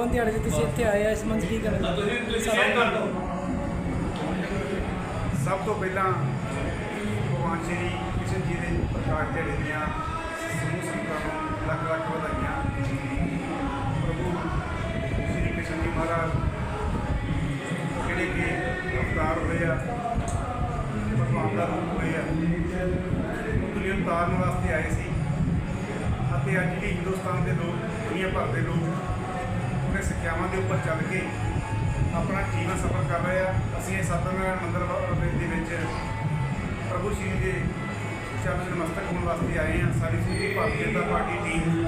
ਪਾਵਨ ਦਿਹਾੜੇ 'ਤੇ ਤੁਸੀਂ ਇੱਥੇ ਆਏ ਆ ਇਸ ਮੰਚ ਕੀ ਕਰਨਾ ਸਭ ਤੋਂ ਪਹਿਲਾਂ ਭਗਵਾਨ ਸ਼੍ਰੀ ਕ੍ਰਿਸ਼ਨ ਜੀ ਦੇ ਪ੍ਰਕਾਸ਼ ਦਿਹਾੜੇ ਦੀਆਂ ਸਮੂਹ ਸੰਗਤਾਂ ਨੂੰ ਲੱਖ ਲੱਖ ਵਧਾਈਆਂ। ਪ੍ਰਭੂ ਸ਼੍ਰੀ ਕ੍ਰਿਸ਼ਨ ਜੀ ਮਹਾਰਾਜ ਜਿਹੜੇ ਕਿ ਅਵਤਾਰ ਹੋਏ ਆ ਭਗਵਾਨ ਦਾ ਰੂਪ ਹੋਏ ਆ ਦੁਨੀਆ ਨੂੰ ਤਾਰਨ ਵਾਸਤੇ ਆਏ ਸੀ। ਅਤੇ ਅੱਜ ਵੀ ਹਿੰਦੁਸਤਾਨ ਦੇ ਲੋਕ ਦੁਨੀਆ ਭਰ ਦੇ ਲੋਕ ਉਹਨੇ ਸਿੱਖਿਆਵਾਂ ਦੇ ਉੱਪਰ ਚੱਲ ਕੇ ਆਪਣਾ ਜੀਵਨ ਸਫਰ ਕਰ ਰਹੇ ਆ। ਅਸੀਂ ਇਹ ਸਤਨਾਰਾਇਣ ਮੰਦਰ ਦੇ ਵਿੱਚ ਪ੍ਰਭੂ ਸ਼੍ਰੀ ਦੇ ਚਰਨ ਨਮਸਤਕ ਹੋਣ ਵਾਸਤੇ ਆਏ ਆ ਸਾਡੀ ਸਮੂਹ ਭਾਰਤੀ ਜਨਤਾ ਪਾਰਟੀ ਟੀਮ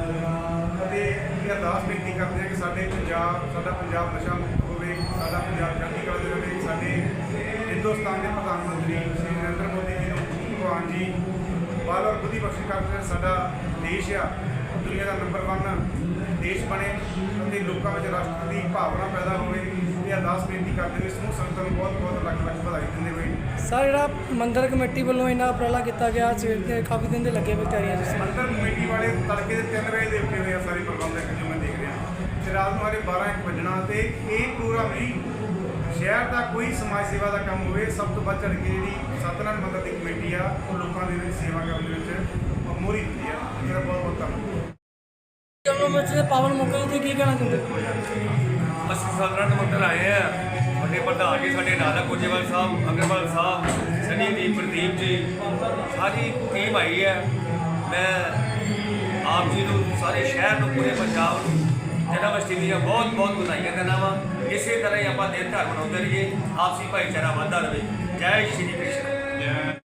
ਅਤੇ ਇਹ ਅਰਦਾਸ ਬੇਨਤੀ ਕਰਦੇ ਆ ਕਿ ਸਾਡੇ ਪੰਜਾਬ ਸਾਡਾ ਪੰਜਾਬ ਨਸ਼ਾ ਮੁਕਤ ਹੋਵੇ, ਸਾਡਾ ਪੰਜਾਬ ਜਾਤੀ ਕਰਦੇ ਦੇ ਰਹੇ, ਸਾਡੇ ਹਿੰਦੁਸਤਾਨ ਦੇ ਪ੍ਰਧਾਨ ਮੰਤਰੀ ਸ਼੍ਰੀ ਨਰਿੰਦਰ ਮੋਦੀ ਜੀ ਨੂੰ ਭਗਵਾਨ ਜੀ, ਬਾਲ ਔਰ ਬੁੱਧੀ ਬਖਸ਼ ਕਰਦੇ ਸਾਡਾ ਦੇਸ਼ ਆ ਉਹ ਦੁਨੀਆ ਦਾ ਨੰਬਰ 1 ਦੇਸ਼ ਬਣੇ ਅਤੇ ਲੋਕਾਂ ਵਿੱਚ ਰਾਸ਼ਟਰ ਦੀ ਭਾਵਨਾ ਪੈਦਾ ਹੋਵੇ ਇਹ ਅਰਦਾਸ ਬੇਨਤੀ ਕਰਦੇ ਹੋਏ ਸਮੂਹ ਸੰਗਤਾਂ ਨੂੰ ਬਹੁਤ ਬਹੁਤ ਲੱਖ ਲੱਖ ਵਧਾਈ ਦਿੰਦੇ ਹੋਏ। ਸਰ ਜਿਹੜਾ ਮੰਦਰ ਕਮੇਟੀ ਵੱਲੋਂ ਇੰਨਾ ਉਪਰਾਲਾ ਕੀਤਾ ਗਿਆ ਸਵੇਰ ਦੇ ਕਾਫੀ ਦਿਨ ਦੇ ਲੱਗੇ ਹੋਏ ਤਿਆਰੀਆਂ ਤੁਸੀਂ। ਮੰਦਰ ਕਮੇਟੀ ਵਾਲੇ ਤੜਕੇ ਦੇ 3 ਵਜੇ ਦੇ ਉੱਠੇ ਹੋਏ ਆ ਸਾਰੇ ਪ੍ਰਬੰਧਕ ਜੋ ਮੈਂ ਦੇਖ ਰਿਹਾ। ਤੇ ਰਾਤ ਨੂੰ ਹਾਲੇ 12 1 ਵਜਣਾ ਤੇ ਇਹ ਪ੍ਰੋਗਰਾਮ ਹੀ ਸ਼ਹਿਰ ਦਾ ਕੋਈ ਸਮਾਜ ਸੇਵਾ ਦਾ ਕੰਮ ਹੋਵੇ ਸਭ ਤੋਂ ਵੱਧ ਚੜ ਕੇ ਜਿਹੜੀ ਸਤਨਾਰਾਇਣ ਮੰਦਰ ਦੀ ਕਮੇਟੀ ਆ ਉਹ ਲੋਕਾਂ ਦੇ ਵਿੱਚ ਸੇਵਾ ਕਰਨ ਦੇ ਵਿੱਚ ਮੋਰੀ ਹੁੰਦੀ ਆ। ਇਹਦਾ ਬਹੁਤ ਬਹੁਤ ਧੰਨਵਾਦ। ਅਸ਼ਟਮੀ ਦੇ ਪਾਵਨ ਮੌਕੇ 'ਤੇ ਕੀ ਕਹਿਣਾ ਚਾਹੁੰਦੇ? ਅਸੀਂ ਸਾਧਰਨ ਮੰਦਰ ਆਏ ਆ। ਵੱਡੇ ਪ੍ਰਧਾਨ ਜੀ ਸਾਡੇ ਨਾਨਕ ਕੋਜੇਵਾਲ ਸਾਹਿਬ ਅਗਰਵਾਲ ਸਾਹਿਬ ਸਨੀ ਜੀ ਪ੍ਰਦੀਪ ਜੀ ਸਾਰੀ ਟੀਮ ਆਈ ਹੈ ਮੈਂ ਆਪ ਜੀ ਨੂੰ ਸਾਰੇ ਸ਼ਹਿਰ ਨੂੰ ਪੂਰੇ ਪੰਜਾਬ ਨੂੰ ਅਸ਼ਟਮੀ ਦੀਆਂ ਬਹੁਤ ਬਹੁਤ ਵਧਾਈਆਂ ਦਿੰਦਾ ਵਾਂ। ਇਸੇ ਤਰ੍ਹਾਂ ਹੀ ਆਪਾਂ ਦਿਨ ਤਿਉਹਾਰ ਮਨਾਉਂਦੇ ਰਹੀਏ। ਆਪਸੀ ਭਾਈਚਾਰਾ ਵਧਦਾ ਰਹੇ ਜੈ ਸ਼੍ਰੀ ਕ੍ਰਿਸ਼ਨ।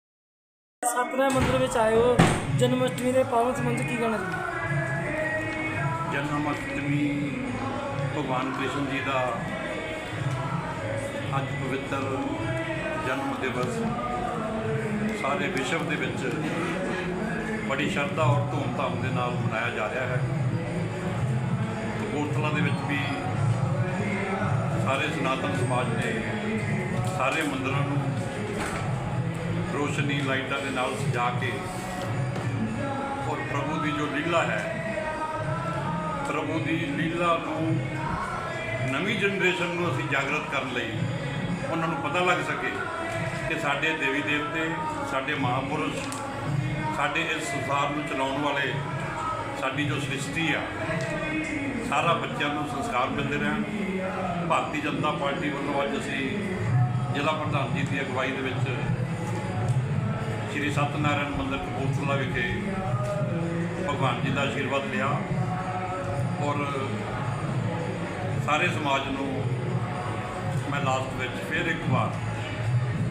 ਸਤਨਾਰਾਇਣ ਮੰਦਿਰ ਵਿੱਚ ਆਏ ਹੋ। ਜਨਮ ਅਸ਼ਟਮੀ ਦੇ ਪਾਵਨ ਸੰਬੰਧ ਕੀ ਕਹਿਣਾ ਚਾਹੁੰਦੇ? ਜਨਮ ਅਸ਼ਟਮੀ ਭਗਵਾਨ ਕ੍ਰਿਸ਼ਨ ਜੀ ਦਾ ਅੱਜ ਪਵਿੱਤਰ ਜਨਮ ਦਿਵਸ ਸਾਰੇ ਵਿਸ਼ਵ ਦੇ ਵਿੱਚ ਬੜੀ ਸ਼ਰਧਾ ਔਰ ਧੂਮਧਾਮ ਦੇ ਨਾਲ ਮਨਾਇਆ ਜਾ ਰਿਹਾ ਹੈ। ਕਪੂਰਥਲਾ ਦੇ ਵਿੱਚ ਵੀ ਸਾਰੇ ਸਨਾਤਨ ਸਮਾਜ ਨੇ ਸਾਰੇ ਮੰਦਰਾਂ ਨੂੰ ਰੋਸ਼ਨੀ ਲਾਈਟਾਂ ਦੇ ਨਾਲ ਸਜਾ ਕੇ ਔਰ ਪ੍ਰਭੂ ਦੀ ਜੋ ਲੀਲਾ ਹੈ ਪ੍ਰਭੂ ਦੀ ਲੀਲਾ ਨੂੰ, ਨਵੀਂ ਜਨਰੇਸ਼ਨ ਨੂੰ ਅਸੀਂ ਜਾਗਰਤ ਕਰਨ ਲਈ ਉਹਨਾਂ ਨੂੰ ਪਤਾ ਲੱਗ ਸਕੇ ਕਿ ਸਾਡੇ ਦੇਵੀ ਦੇਵਤੇ, ਸਾਡੇ ਮਹਾਪੁਰਸ਼, ਸਾਡੇ ਇਸ ਸੰਸਾਰ ਨੂੰ ਚਲਾਉਣ ਵਾਲੇ ਸਾਡੀ ਜੋ ਸ੍ਰਿਸ਼ਟੀ ਆ, ਸਾਰਾ ਬੱਚਿਆਂ ਨੂੰ ਸੰਸਕਾਰ ਮਿਲਦੇ ਰਹਿਣ। ਭਾਰਤੀ ਜਨਤਾ ਪਾਰਟੀ ਵੱਲੋਂ ਅੱਜ ਅਸੀਂ ਜ਼ਿਲ੍ਹਾ ਪ੍ਰਧਾਨ ਜੀ ਦੀ ਅਗਵਾਈ ਦੇ ਵਿੱਚ ਸ਼੍ਰੀ ਸਤਨਾਰਾਇਣ ਮੰਦਰ ਕਪੂਰਥਲਾ ਵਿਖੇ ਭਗਵਾਨ ਜੀ ਦਾ ਆਸ਼ੀਰਵਾਦ ਲਿਆ। ਔਰ ਸਾਰੇ ਸਮਾਜ ਨੂੰ ਮੈਂ ਲਾਸਟ ਵਿੱਚ ਫਿਰ ਇੱਕ ਵਾਰ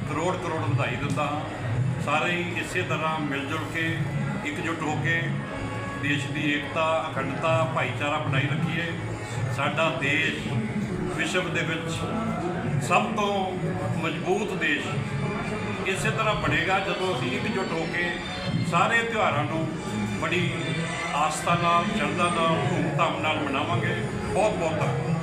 ਕਰੋੜ ਕਰੋੜ ਵਧਾਈ ਦਿੰਦਾ ਹਾਂ। ਸਾਰੇ ਹੀ ਇਸੇ ਤਰ੍ਹਾਂ ਮਿਲ ਜੁਲ ਕੇ ਇਕਜੁੱਟ ਹੋ ਕੇ ਦੇਸ਼ ਦੀ ਏਕਤਾ, ਅਖੰਡਤਾ, ਭਾਈਚਾਰਾ ਬਣਾਈ ਰੱਖੀਏ। ਸਾਡਾ ਦੇਸ਼ ਵਿਸ਼ਵ ਦੇ ਵਿੱਚ ਸਭ ਤੋਂ ਮਜ਼ਬੂਤ ਦੇਸ਼ ਇਸੇ ਤਰ੍ਹਾਂ ਬਣੇਗਾ ਜਦੋਂ ਅਸੀਂ ਇਕਜੁੱਟ ਹੋ ਕੇ ਸਾਰੇ ਤਿਉਹਾਰਾਂ ਨੂੰ ਬੜੀ ਆਸਥਾ ਨਾਲ ਸ਼ਰਧਾ ਨਾਲ ਧੂਮਧਾਮ ਨਾਲ ਮਨਾਵਾਂਗੇ। ਬਹੁਤ ਬਹੁਤ ਧੰਨਵਾਦ।